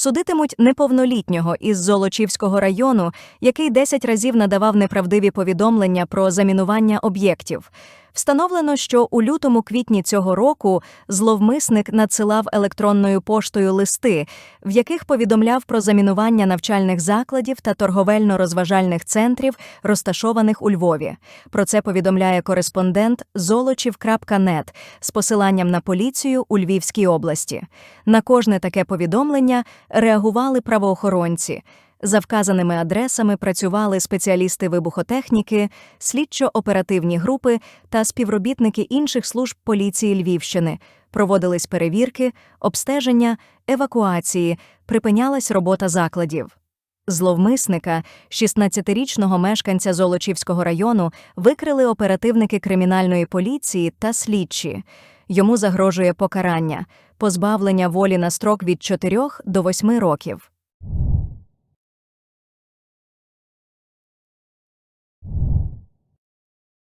Судитимуть неповнолітнього із Золочівського району, який 10 разів надавав неправдиві повідомлення про замінування об'єктів. Встановлено, що у лютому-квітні цього року зловмисник надсилав електронною поштою листи, в яких повідомляв про замінування навчальних закладів та торговельно-розважальних центрів, розташованих у Львові. Про це повідомляє кореспондент золочів.нет з посиланням на поліцію у Львівській області. На кожне таке повідомлення реагували правоохоронці. За вказаними адресами працювали спеціалісти вибухотехніки, слідчо-оперативні групи та співробітники інших служб поліції Львівщини. Проводились перевірки, обстеження, евакуації, припинялась робота закладів. Зловмисника, 16-річного мешканця Золочівського району, викрили оперативники кримінальної поліції та слідчі. Йому загрожує покарання – позбавлення волі на строк від 4 до 8 років.